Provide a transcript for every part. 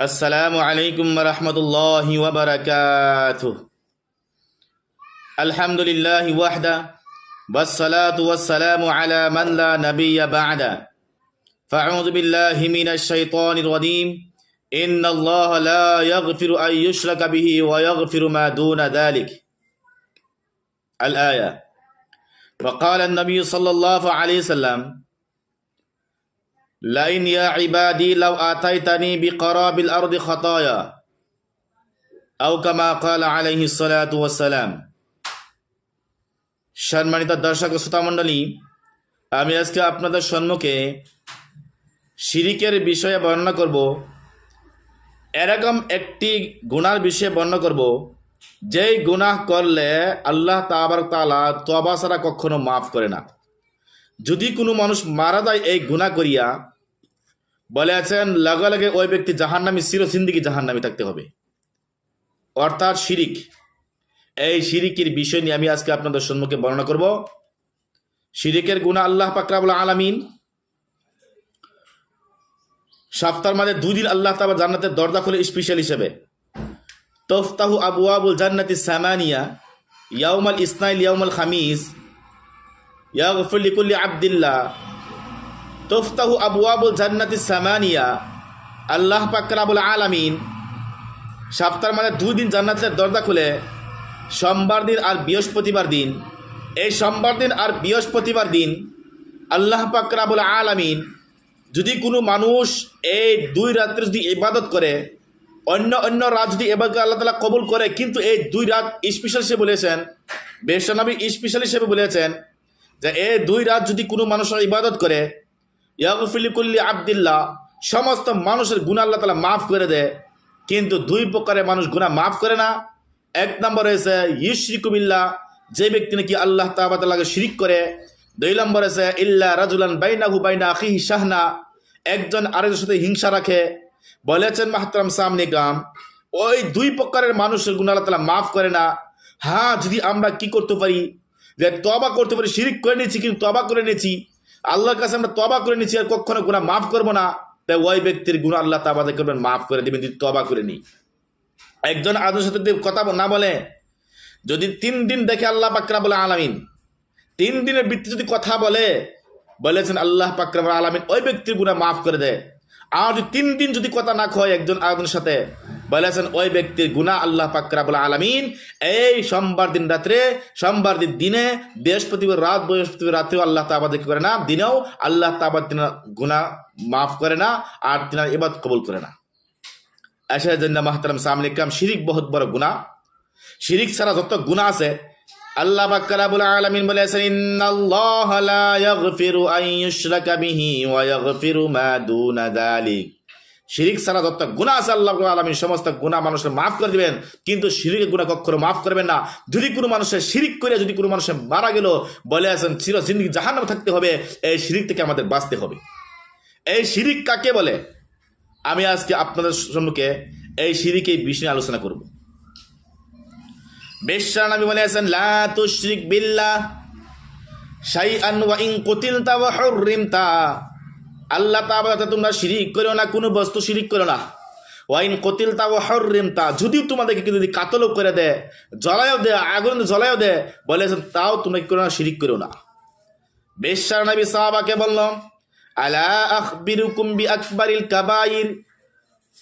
السلام عليكم ورحمة الله وبركاته. الحمد لله وحده والصلاة والسلام على من لا نبي بعده. فأعوذ بالله من الشيطان الرجيم. إن الله لا يغفر أن يشرك به ويغفر ما دون ذلك. الآية. وقال النبي صلى الله عليه وسلم line ইয়া ইবাদি লাউ আতাইতানি বিকরাবিল আরদি খতায়া, আও কামা কাল আলাইহি সালাতু ওয়াসালাম সম্মানিত দর্শক শ্রোতা মণ্ডলী, আমি আজকে আপনাদের সম্মুখে শিরিকের বিষয়ে বর্ণনা করব। এরকম একটি গুণার বিষয়ে বর্ণনা করব, যেই গুনাহ করলে আল্লাহ তাবার তালা তবা ছাড়া কখনো মাফ করে না। যদি কোনো মানুষ মারা যায় এই গুণা করিয়া বলে আছেন লগে লগে ওই ব্যক্তি জাহান্নামি চির সিন্দিগি জাহান্নামি থাকতে হবে। অর্থাৎ শিরিক। এই শিরিকের বিষয় নিয়ে আমি আজকে আপনাদের সম্মুখে বর্ণনা করব। শিরিকের গুণা আল্লাহ পাকরাবুল আলামিন সপ্তাহের মাঝে দুদিন আল্লাহ তাবা জান্নাতের দরজা খুলে স্পেশাল হিসেবে। তফতাহু আবু আবুল জান্নাতি সামানিয়া ইয়াউমাল ইসনাইল, ইয়াউমাল খামিস, ইয়াগফির আবদুল্লাহ। তোফতাহু আবু আবুল জান্নাতি সামানিয়া। আল্লাহ পাকরাবুল আলামিন সপ্তাহের মানে দুই দিন জান্নাতের দরজা খুলে, সোমবার দিন আর বৃহস্পতিবার দিন। এই সোমবার দিন আর বৃহস্পতিবার দিন আল্লাহ পাকরাবুল আলামিন যদি কোনো মানুষ এই দুই রাত্রে যদি ইবাদত করে, অন্য অন্য রাত যদি এবার আল্লাহ তালা কবুল করে, কিন্তু এই দুই রাত স্পেশাল হিসেবে বলেছেন, বেশনবী স্পেশাল হিসেবে বলেছেন যে এই দুই রাত যদি কোনো মানুষ ইবাদত করে ইয়াগফিলিকুল্লি আবদুল্লাহ। সমস্ত মানুষের গুণা আল্লাহ তালা মাফ করে দেয়, কিন্তু দুই প্রকারের মানুষ গুণা মাফ করে না। এক নম্বর হয়েছে ইউশরিকুবিল্লা যে ব্যক্তি নাকি আল্লাহ তাবাতাল্লাহকে শিরিক করে। দুই নম্বর হয়েছে, ইল্লা রাজুলান বাইনাহু বাইনা আখিহি শাহনা, একজন আরেকজনের সাথে হিংসা রাখে। বলেছেন মাহতারাম সামনে গাম ওই দুই প্রকারের মানুষের গুণ আল্লাহ তালা মাফ করে না। হ্যাঁ যদি আমরা কি করতে পারি? যে তবা করতে পারি, শিরিক করে নিয়েছি, কিন্তু তবা করে নিয়েছি। আল্লাহর কাছে আমরা তবা করে নিচ্ছি, আর কখনো গুণা মাফ করব না। তাই ওই ব্যক্তির গুণ আল্লাহ তাবাদে করবেন মাফ করে দেবেন যদি তবা করে নিই একজন আদর সাথে যদি কথা না বলে, যদি তিন দিন দেখে আল্লাহ পাকরা বলে আলামিন, তিন দিনের ভিত্তি যদি কথা বলে, বলেছেন আল্লাহ পাকরা আলামিন, ওই ব্যক্তির গুণা মাফ করে দেয় আর যদি তিন দিন যদি কথা না কয় একজন আরেকজনের সাথে বলেছেন, ওই ব্যক্তির গুণা আল্লাহ পাকরাবুল আলমিন এই সোমবার দিন রাত্রে, সোমবার দিন দিনে বৃহস্পতিবার রাত বৃহস্পতিবার রাত্রেও আল্লাহ তাবাদ করে না, দিনেও আল্লাহ তাবাদ গুণা মাফ করে না আর তিনার এবাদ কবুল করে না। এসে জন্য মাহতারাম সামনে কাম শিরিক বহুত বড় গুণা শিরিক ছাড়া যত গুণা আছে, আল্লাহ বাক্কারাবুল আলামিন বলেছেন, ইন্নাল্লাহ লা ইয়াগফিরু আন ইউশরাকা বিহি ওয়া ইয়াগফিরু মা দুনা যালিক। শিরিক ছাড়া যত গুণা আছে আল্লাহ আলমী সমস্ত গুণা মানুষের মাফ করে দিবেন। কিন্তু শিরিকের গুণা কখনো মাফ করবেন না। যদি কোনো মানুষের শিরিক করে যদি কোনো মানুষের মারা গেল, বলে আছেন, চির জিন্দগি জাহান্নামে থাকতে হবে এই শিরিক থেকে আমাদের বাঁচতে হবে। এই শিরিক কাকে বলে? আমি আজকে আপনাদের সম্মুখে এই শিরিক বিষয়ে আলোচনা করব। বেশার নবী বলে আছেন, লা তুশরিক বিল্লাহ শাইআন ওয়া ইন কুতিলতা ওয়া আল্লাহ তাবাতে তোমরা শিরিক করো না, কোনো বস্তু শিরিক করো না। ওয়াইন কতিল তা ও হরিম তা যদিও তোমাদেরকে যদি কাতলও করে দেয়, জ্বলায়ও দেয়, আগুন জ্বলায়ও দেয় বলেছেন তাও তোমরা কি করো না, শিরিক করো না। বেশার নবী সাহাবাকে বললাম, আলা আখবিরুকুম বি আকবারিল কাবাইর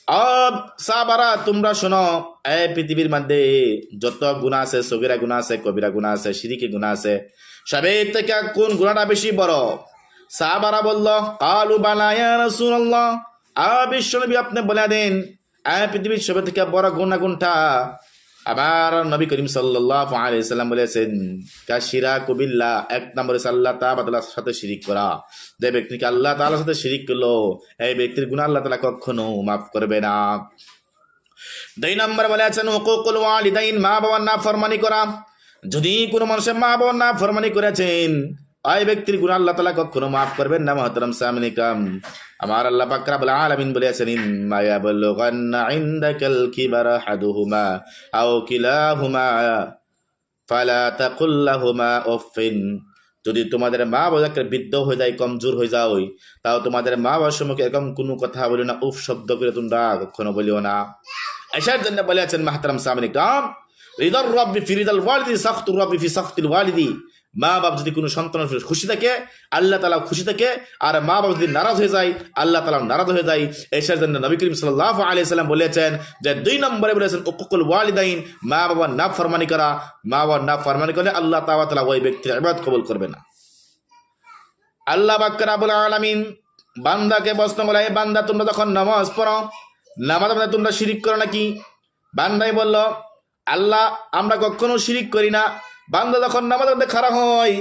আব সাহাবারা, তোমরা শোনো এই পৃথিবীর মধ্যে যত গুণা আছে, সগিরা গুণা আছে, কবিরা গুণা আছে শিরিকি গুণা আছে, সবের থেকে কোন গুণাটা বেশি বড়? সাহাবারা বলল, কালু বালায়া রাসূলুল্লাহ। আ বিশ্বনবী আপনি বলে দেন আ পৃথিবীর সবে থেকে বড় গুণা গুণটা আবার নবী করিম সাল্লাল্লাহু আলাইহি সাল্লাম বলেছেন, কাশিরা কুবিল্লা, এক নম্বরে আল্লাহ তাআলার সাথে শিরিক করা। যে ব্যক্তিকে আল্লাহ তাআলার সাথে শিরিক করল, এই ব্যক্তির গুনাহ আল্লাহ তাআলা কখনো মাফ করবে না। দুই নম্বর বলে আছেন, হুকুকুল ওয়ালিদাইন মা বাবার না ফরমানি করা। যদি কোনো মানুষের মা বাবার না ফরমানি করেছেন ওই ব্যক্তির গুণ আল্লাহ তালা কখনো মাফ করবেন না, মহতরম সামনে আমার আল্লাহ পাকরা বলে আলামিন বলেছেন ইম্মায়া বলগান্না ইনদাকাল কিবার হাদুহুমা আও কিলাহুমা ফালা তাকুল্লাহুমা উফিন যদি তোমাদের মা বাবাকে বৃদ্ধ হয়ে যায়, কমজোর হয়ে যাও তাও তোমাদের মা বাবার সম্মুখে এরকম কোনো কথা বলিও না, উফ শব্দ করে তোমরা কখনো বলিও না। এসার জন্য বলেছেন মাহতারাম সামিন কাম রিদর রব্বি ফিরিদাল ওয়ালিদি, সাখতুর রব্বি ফি সাখতুল ওয়ালিদি। মা বাপ যদি কোনো সন্তানের উপরে খুশি থাকে, আল্লাহ তালা খুশি থাকে, আর মা বাপ যদি নারাজ হয়ে যায়, আল্লাহ তালা নারাজ হয়ে যায়। এসার জন্য নবী করিম সাল্লাহ আলি সাল্লাম বলেছেন যে দুই নম্বরে বলেছেন, উকুকুল ওয়ালিদাইন, মা বাবার না ফরমানি করা। মা বাবার না ফরমানি করলে আল্লাহ তালা তালা ওই ব্যক্তির ইবাদত কবুল করবে না। আল্লাহ বাক্কার আবুল আলমিন বান্দাকে প্রশ্ন বলে "এই বান্দা, তোমরা যখন নামাজ পড়ো, নামাজ তোমরা শিরিক করো নাকি? বান্দাই বলল, আল্লাহ, আমরা কখনো শিরিক করি না। বান্দা যখন নামাজ পড়তে খারাপ হয়,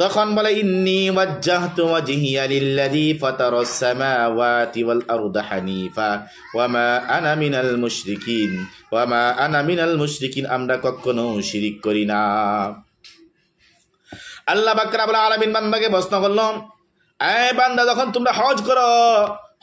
তখন বলে, ইন্নি ওয়াজ্জাহতু ওয়াজহিয়া লিল্লাযী ফাতারাস সামাওয়াতি ওয়াল আরদা হানিফা। ওয়া মা আনা মিনাল মুশরিকিন। ওয়া মা আনা মিনাল মুশরিকিন, আমরা কখনো শিরিক করি না। আল্লাহ বাকরাবুল আলমিন বান্দাকে প্রশ্ন করলাম এই বান্দা, যখন তোমরা হজ করো,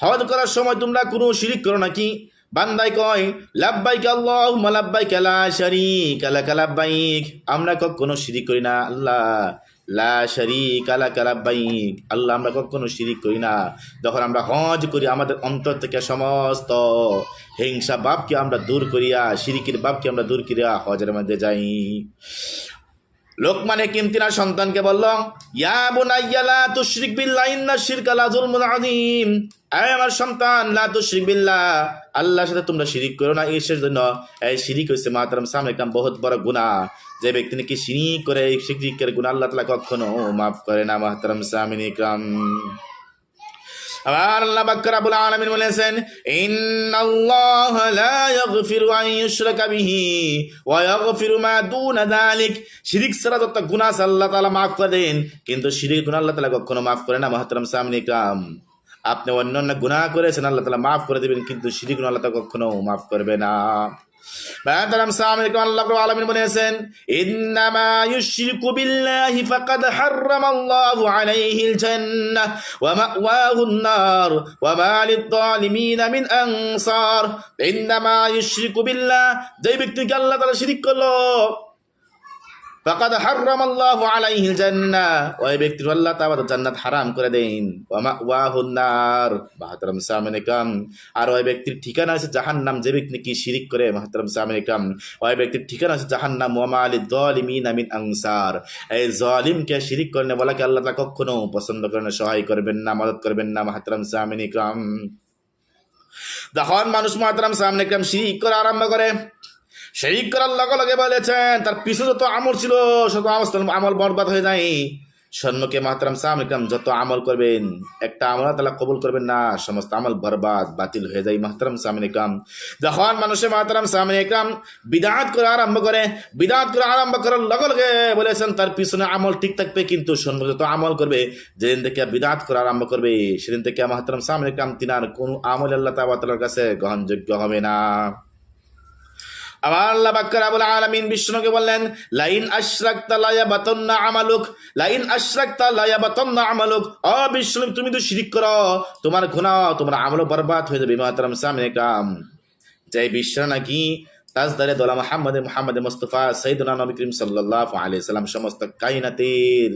হজ করার সময় তোমরা কোনো শিরিক করো নাকি? বান্দাই কয়, লাব্বাইক আল্লাহুম্মা, লাব্বাইক লা শারীকা লাক লাব্বাইক। আমরা কখনো শিরিক করি না, আল্লাহ। লা শারীকা লাক লাব্বাইক। আল্লাহ, আমরা কখনো শিরিক করি না। যখন আমরা হজ করি, আমাদের অন্তর থেকে সমস্ত হিংসা বাপকে আমরা দূর করিয়া, শিরিকের বাপকে আমরা দূর করিয়া হজের মধ্যে যাই। লোকমানে কিমতিনা সন্তানকে বলল, ইয়া বুনাইয়া, লা তুশরিক বিল্লাহ, ইন্না শিরকা লা যুলমুন আযীম। আয় আমার সন্তান, লা তুশরিক বিল্লাহ। আল্লাহর সাথে তোমরা শিরিক করো না, ঈশ্বরের জন্য। এই শিরিক হইছে মাতারাম সামনে কাম বহুত বড় গুনাহ। যে ব্যক্তি নাকি শিরিক করে এই শিরিকের গুনাহ আল্লাহ তাআলা কখনো মাফ করে না, মাহতারাম, সামিন ইকরাম। আবার আল্লাহ বাকরাবুল আলামিন বলেছেন, ইন্নাল্লাহ লা আন ইউশরাকা বিহি ওয়া মা যালিক। শিরিক ছাড়া যত গুনাহ আল্লাহ তাআলা কিন্তু শিরিক গুনাহ আল্লাহ তাআলা কখনো maaf করে না, মুহতারাম সামনে কাম আপনি অন্য অন্য গুনাহ করেছেন, আল্লাহ তাআলা maaf করে দিবেন, কিন্তু শিরিক গুনাহ আল্লাহ কখনো maaf করবে না। সামনে কাম আল্লাহ রাব্বুল আলামিন বলেছেন, ইন্নামা ইউশরিকু বিল্লাহি ফাকাদ হাররামাল্লাহু আলাইহিল জান্নাহ ওয়া মাওয়াহুন নার ওয়া মা লিয-যালিমিন মিন আনসার। ইন্নামা ইউশরিকু বিল্লাহ যে ব্যক্তিকে আল্লাহ তাআলা শিরিক করল ফাকাদ আলাইহিল জান্নাহ ওই ব্যক্তির আল্লাহ তাআলা জান্নাত হারাম করে দেন। ওয়া মাওয়াহুন নার। মাহতারাম সামনে কাম আর ওই ব্যক্তির ঠিকানা আছে জাহান্নাম, যে ব্যক্তি কি শিরিক করে, মাহতারাম সামনে কাম ওই ব্যক্তির ঠিকানা আছে জাহান্নাম। ওয়া মা লিয-যালিমিন মিন আনসার। এই জালিমকে শিরিক করনে বলাকে আল্লাহ তাআলা কখনো পছন্দ করেন সহায় করবেন না, মদদ করবেন না, মাহতারাম সামনে কাম যখন মানুষ মাহতারাম সামনে কাম শিরিক করা আরম্ভ করে। শরিক করার লগে লগে বলেছেন, তার পিছনে যত আমল ছিল শত আমল আমল বরবাদ হয়ে যায়। সন্মুখে মাহতারাম সামিকাম যত আমল করবেন, একটা আমল তালা কবুল করবেন না, সমস্ত আমল বরবাদ, বাতিল হয়ে যায় মাহতারাম সামিনিকাম যখন মানুষের মাহতারাম সামিনিকাম বিদাত করে আরম্ভ করে, বিদাত করে আরম্ভ করার লগে লগে বলেছেন, তার পিছনে আমল ঠিক থাকবে, কিন্তু সন্মুখে যত আমল করবে, যেদিন থেকে বিদাত করে আরম্ভ করবে, সেদিন থেকে মাহতারাম সামিনিকাম তিনার কোনো আমল আল্লাহ তাবাতালার কাছে গ্রহণযোগ্য হবে না। আবার আল্লাহ বাক্কার আবুল আলামিন বিষ্ণুকে বললেন, লাইন আশরাকতা লায়াবাতান্না আমালুক, লাইন আশরাকতা লায়াবাতান্না আমালুক। ও বিষ্ণু, তুমি তো শিরিক করো। তোমার গুনাহ, তোমার আমলও বরবাদ হয়ে যাবে মাতারাম সামনে কাম যে বিশ্ব নাকি তাজদারে দোলা মোহাম্মদ মোহাম্মদ মুস্তফা সৈদুল্লাহ নবী করিম সাল্লাম, সমস্ত কায়নাতের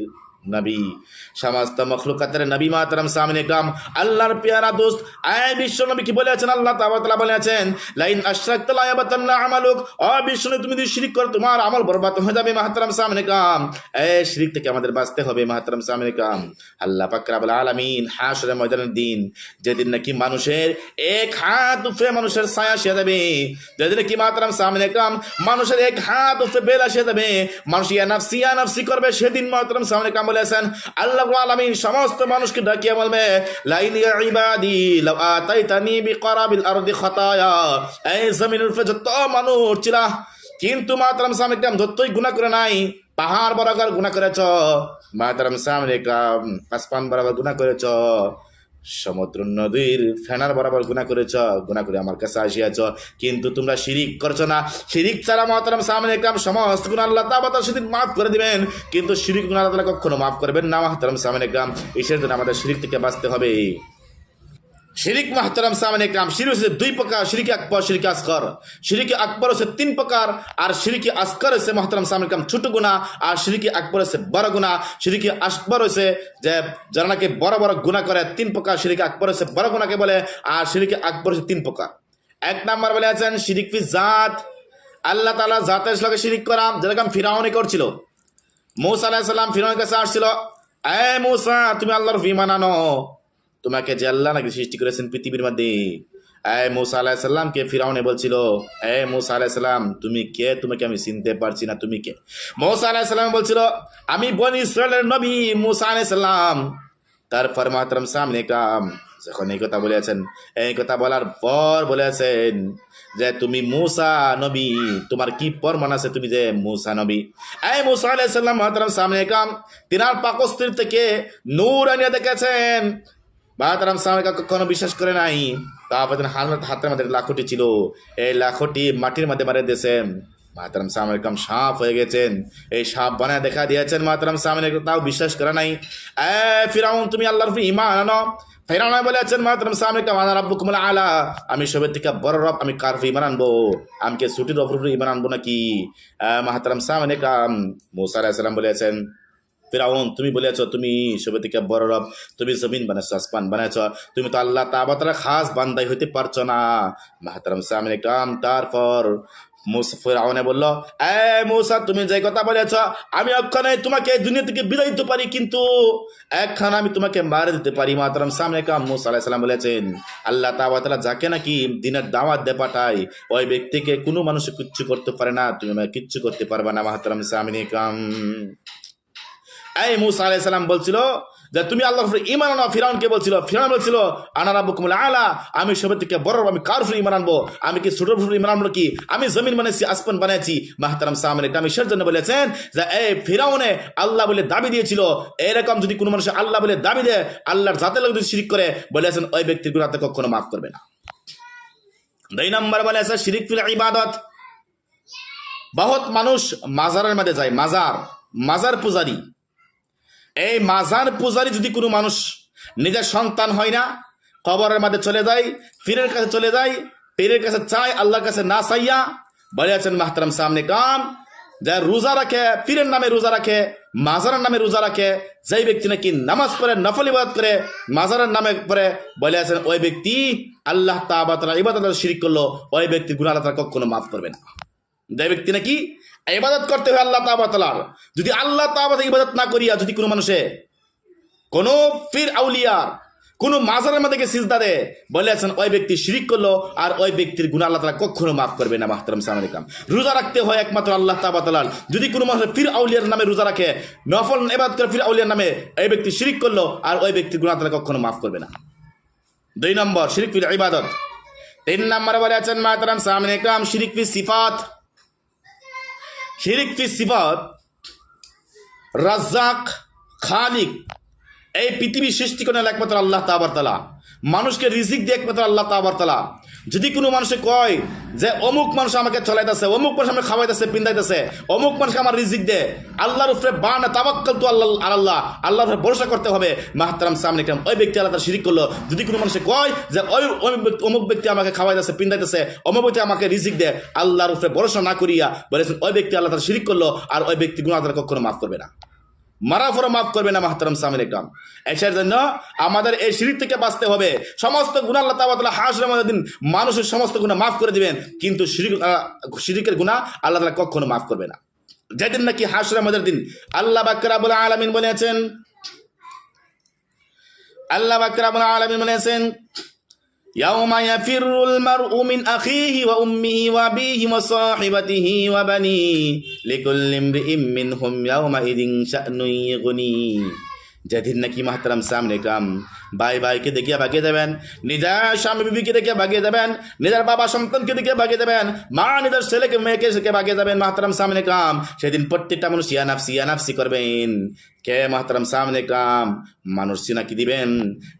নবী। সমস্ত মখলুকাতের নবী মাতারাম সামনে কাম আল্লাহর পেয়ারা দোস্ত, আয় বিশ্ব নবী কি বলেছেন? আল্লাহ তাআলা বলেছেন, লাইন ইয়াবাতান্না আমালুক। ও বিশ্ব তুমি যদি শিরিক করো, তোমার আমল বরবাদ হয়ে যাবে মাহতারাম সামনে কাম এই শিরিক থেকে আমাদের বাঁচতে হবে মাহতারাম সামনে কাম আল্লাহ পাক রব্বুল আলামিন হাশরের ময়দানের দিন, যেদিন নাকি মানুষের এক হাত উপরে মানুষের ছায়া সে যাবে, যেদিন নাকি মাহতারাম সামনে কাম মানুষের এক হাত উপরে বেলা সে যাবে, মানুষ ইয়া নাফসি ইয়া নাফসি করবে, সেদিন মাহতারাম সামনে কাম বলেছেন, আল্লাহ আলামিন সমস্ত মানুষকে ডাকিয়া বলবে ইয়া ইবাদি, লাউ আতাইতানি বিকরাবিল আরদি কিন্তু করে নাই, পাহাড় বরাবর গুনাহ করেছ মাতরাম সামিকাম আসমান বরাবর গুনাহ করেছ। সমুদ্র নদীর ফেনার বরাবর গুণা করেছ গুণা করে আমার কাছে আসিয়াছ। কিন্তু তোমরা শিরিক করছ না। শিরিক ছাড়া মহতারাম সামনে একরাম সমস্ত গুণ আল্লাহ তাবাতা সেদিন মাফ করে দিবেন। কিন্তু শিরিক গুণ আল্লাহ কখনো মাফ করবেন না মহতারাম সামনে একরাম। এই জন্য আমাদের শিরিক থেকে বাঁচতে হবে। শিরিক মাহতারাম সামান একরাম শিরিক হচ্ছে দুই প্রকার, শিরিক আকবর, শিরিক আসকর শিরিক আকবর হচ্ছে তিন প্রকার, আর শিরিক আসকর হচ্ছে মাহতারাম সামান একরাম ছোট গুণা, আর শিরিক আকবর হচ্ছে বড় গুণা। শিরিক আকবর হচ্ছে যে যারা নাকি বড় বড় গুণা করে, তিন প্রকার শিরিক আকবর হচ্ছে বড় গুণাকে বলে, আর শিরিক আকবর হচ্ছে তিন প্রকার। এক নাম্বার বলে আছেন, শিরিক ফি জাত। আল্লাহ তালা জাতের সঙ্গে শিরিক করা যেরকম ফিরাউনি করছিল। মৌসা আলাহিসাল্লাম ফিরাউনের কাছে আসছিল, এ মৌসা, তুমি আল্লাহর বিমান আনো তোমাকে যে আল্লাহ নাকি সৃষ্টি করেছেন পৃথিবীর মধ্যে? এ মৌসা আলাহিসাল্লামকে ফিরাউনে বলছিল এ মৌসা আলাহিসাল্লাম তুমি কে? তোমাকে আমি চিনতে পারছি না, তুমি কে? মৌসা আলাহিসাল্লাম বলছিল, আমি বনি ইসরায়েলের নবী মৌসা আলাহিসাল্লাম তারপর মাতরম সামনে কাম, যখন এই কথা বলেছেন, এই কথা বলার পর বলেছেন যে, তুমি মুসা নবী, তোমার কি প্রমাণ আছে তুমি যে মুসা নবী? এই মুসা আলাইসাল্লাম মাতরম সামনে কাম, তিনার পাকস্থির থেকে নূর আনিয়ে দেখেছেন। মাতারাম সামনে কখনো বিশ্বাস করে নাই। হাত হাতের মধ্যে লাখটি ছিল। এই লাখটি মাটির মধ্যে মারে দিয়েছেন মাতারাম সামনে কম সাপ হয়ে গেছেন। এই সাপ বানায় দেখা দিয়েছেন মাতারাম সামনে তাও বিশ্বাস করে নাই। এ ফিরাউন, তুমি আল্লাহর ইমান আনো। ফেরাউন বলেছেন মাতারাম সামনে কাম আনা রাব্বু কুমলা আলা। আমি সবের থেকে বড় রব, আমি কার ইমান আনব? আমকে ছুটির ওপর ইমান আনব নাকি? মাহাতারাম সামনে কাম মুসা আলাইহিস সালাম বলেছেন ফিরাউন, তুমি বলেছ, তুমি সবে থেকে বড় রব, তুমি জমিন বানাচ্ছ আসমান বানাচ্ছ তুমি তো আল্লাহ তাবাতারা খাস বান্দাই হইতে পারছ না। মাহাতারাম সামনে কাম তারপর ফিরাউনে বলল, এ মৌসা, তুমি যে কথা বলেছ, আমি অক্ষণে তোমাকে দুনিয়া থেকে বিদায় দিতে পারি, কিন্তু একখান আমি তোমাকে মারে দিতে পারি। মাতারাম সামনে কাম মুসা আলাইসাল্লাম বলেছেন, আল্লাহ তাবাতারা যাকে নাকি দিনের দাওয়াত দে পাঠায়, ওই ব্যক্তিকে কোনো মানুষ কিচ্ছু করতে পারে না, তুমি কিচ্ছু করতে পারবে না, মাহাতারাম সামনে কাম এই মুসা আলাই সাল্লাম বলছিল যে তুমি আল্লাহ ইমান আনো, ফিরাউনকে বলছিল, ফিরাউন বলছিল আনারা বুকুমুল আলা আমি সবের থেকে বড় আমি কার উপরে ইমান আনব? আমি কি ছোটোর উপরে ইমান আনব কি আমি জমিন বানাইছি আসমান বানাইছি মাহতারাম সামনে এটা আমি সের জন্য বলেছেন যে, এই ফিরাউনে আল্লাহ বলে দাবি দিয়েছিল, এরকম যদি কোনো মানুষ আল্লাহ বলে দাবি দেয়, আল্লাহর জাতের লোক যদি শিরিক করে, বলেছেন ওই ব্যক্তির গুণাতে কখনো মাফ করবে না। দুই নম্বর বলেছে শিরিক ফিল ইবাদত। বহুত মানুষ মাজারের মধ্যে যায়, মাজার মাজার পূজারী। এই মাজার পূজারী যদি কোনো মানুষ নিজের সন্তান হয় না, কবরের মাঝে চলে যায়, পীরের কাছে চলে যায়, পীরের কাছে চায়, আল্লাহর কাছে না চাইয়া, বলে আছেন মাহতারাম সামনে কাম যে রোজা রাখে, পীরের নামে রোজা রাখে, মাজারের নামে রোজা রাখে, যেই ব্যক্তি নাকি নামাজ পড়ে, নফল ইবাদত করে, মাজারের নামে পড়ে, বলে আছেন ওই ব্যক্তি, আল্লাহ তাবাতলা ইবাদত শিরিক করল, ওই ব্যক্তি আল্লাহ তাআলা কখনো মাফ করবে না। যে ব্যক্তি নাকি ইবাদত করতে হয় আল্লাহ তাবাতলার যদি আল্লাহ তাবাত ইবাদত না করিয়া যদি কোনো মানুষে কোনো ফির আউলিয়ার, কোন মাজারের মধ্যে সিজদা বলে আছেন, ওই ব্যক্তি শিরিক করল আর ওই ব্যক্তির গুণ আল্লাহ তালা কখনো মাফ করবে না, মাহতারাম সালাম রোজা রাখতে হয় একমাত্র আল্লাহ তাবাতালাল যদি কোনো মানুষ ফির আউলিয়ার নামে রোজা রাখে, নফল এবাদ করে ফির আউলিয়ার নামে এই ব্যক্তি শিরিক করল আর ওই ব্যক্তির গুণ আল্লাহ কখনো মাফ করবে না। দুই নম্বর, শিরিক ফির ইবাদত। তিন নম্বরে বলে আছেন, মাহতারাম সামনে কাম শিরিক ফি সিফাত। শিরিক ফি সিফাত, রাজ্জাক, খালিক, এই পৃথিবী সৃষ্টি করেন একমাত্র আল্লাহ তাবার তালা মানুষকে রিজিক দিয়ে একমাত্র আল্লাহ তাবার তালা যদি কোনো মানুষে কয় যে অমুক মানুষ আমাকে চলাইতেছে, অমুক মানুষ আমাকে খাওয়াইতেছে, পিন্দাইতেছে, অমুক মানুষকে আমার রিজিক দে, আল্লাহর উপরে বান তাবাক্কাল তো আল্লাহ আল্লাহ আল্লাহর উপরে ভরসা করতে হবে। মাহতারাম সামনে কেমন ওই ব্যক্তি আল্লাহ তার শিরিক করল। যদি কোনো মানুষে কয় যে ওই অমুক ব্যক্তি অমুক ব্যক্তি আমাকে খাওয়াইতেছে, পিন্দাইতেছে, অমুক ব্যক্তি আমাকে রিজিক দে, আল্লাহর উপরে ভরসা না করিয়া বলেছেন, ওই ব্যক্তি আল্লাহ তার শিরিক করল আর ওই ব্যক্তি গুণ আল্লাহ কখনো মাফ করবে না। মারা ফোরা মাফ করবে না মাহতারাম সামিন একরাম। এসের জন্য আমাদের এই শিরিক থেকে বাঁচতে হবে। সমস্ত গুণা আল্লাহ তাবাতলা মধ্যে দিন মানুষের সমস্ত গুণা মাফ করে দিবেন। কিন্তু আহ, শিরিকের গুণা আল্লাহ তালা কখনো মাফ করবে না। যেদিন নাকি হাসরের মধ্যে দিন আল্লাহ বাকরাবুল আলমিন বলেছেন আল্লাহ বাকরাবুল আলমিন বলেছেন يوم يفر المرء من أخيه وأمه وأبيه وصاحبته وبنيه لكل امرئ منهم يومئذ شأن يغنيه. جدنا كي محترم سامنے کام ভাই ভাইকে দেখিয়ে ভাগিয়ে দেবেন। নিজের স্বামী বিবিকে দেখে ভাগিয়ে দেবেন। নিজের বাবা সন্তানকে দেখে ভাগিয়ে দেবেন। মা নিজের ছেলেকে, মেয়েকে সেকে ভাগিয়ে দেবেন। মাহতারাম সামনে কাম। সেদিন প্রত্যেকটা মানুষ ইয়ানাফসি ইয়ানাফসি করবেন। কে মাহতারাম সামনে কাম? মানুষ চিনাকি দিবেন?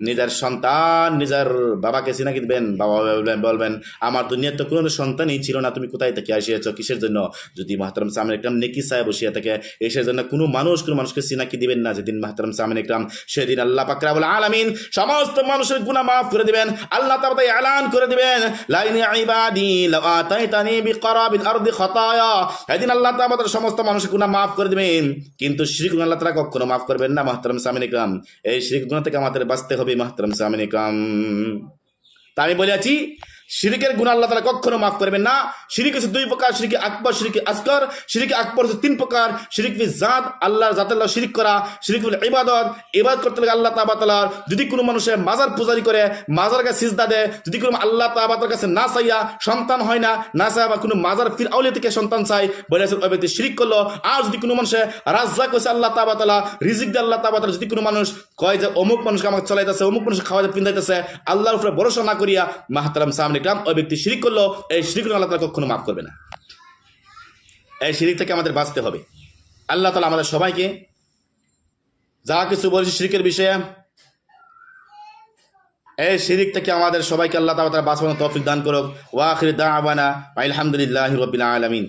নিজের সন্তান, নিজের বাবাকে চিনাকি দিবেন? বাবা বলবেন বলবেন, আমার দুনিয়ার তো কোনো সন্তানই ছিল না। তুমি কোথায় থেকে আসিয়েছ? কিসের জন্য? যদি মাহতারাম সামনে একরাম নেকি সাহেব বসিয়া থাকে, এসের জন্য কোনো মানুষ, কোনো মানুষকে চিনাকি দিবেন না। যেদিন মাহতারাম সামনে একরাম সেদিন আল্লাহ পাকরা বলে আলামিন সমস্ত মানুষের গুণা মাফ করে দিবেন। আল্লাহ তাই এলান করে দিবেন। লাইনি ইবাদি লাউ আতাইতানি বিকরাবিল আরদি খতায়া। এদিন আল্লাহ তার সমস্ত মানুষের গুণা মাফ করে দিবেন। কিন্তু শ্রী গুণ আল্লাহ তাআলা কখনো মাফ করবেন না, মাহতারাম সামিনিকাম। এই শ্রী গুণ থেকে আমাদের বাঁচতে হবে, মাহতারাম সামিনিকাম। তা আমি বলেছি শিরিকের গুণ আল্লাহ তালা কখনো মাফ করবেন না। শিরিক হচ্ছে দুই প্রকার, শিরিকে আকবর, শিরিকে আসকর। শিরিকে আকবর হচ্ছে তিন প্রকার, শিরিক জাত, আল্লাহর জাতাল্লাহ শিরিক করা, শিরিক ইবাদত ইবাদত করতে লাগে আল্লাহ তাবাতালার যদি কোনো মানুষের মাজার পূজারি করে, মাজার কাছে সিজদা দেয়, যদি কোনো আল্লাহ তাবাতার কাছে না চাইয়া সন্তান হয় না না চাই বা কোনো মাজার ফির আউলিয়া থেকে সন্তান চাই ওই ব্যক্তি শিরিক করল। আর যদি কোনো মানুষের রাজ্জাক হয়েছে আল্লাহ তাবাতালা রিজিক দিয়ে আল্লাহ তাবাতালা যদি কোনো মানুষ কয় যে অমুক মানুষকে আমাকে চলাইতেছে, অমুক মানুষ খাওয়াতে পিন্দাইতেছে আল্লাহর উপরে ভরসা না করিয়া, মাহতারাম সামনে ইকরাম, ওই ব্যক্তি শিরিক করল, এই শিরিক আল্লাহ তালা কখনো মাফ করবে না। এই শিরিক থেকে আমাদের বাঁচতে হবে। আল্লাহ তালা আমাদের সবাইকে যা কিছু বলেছি শিরিকের বিষয়ে, এই শিরিক থেকে আমাদের সবাইকে আল্লাহ তালা বাঁচানো তৌফিক দান করুক। ওয়াখির দা আবানা আলহামদুলিল্লাহ রবিল আলমিন।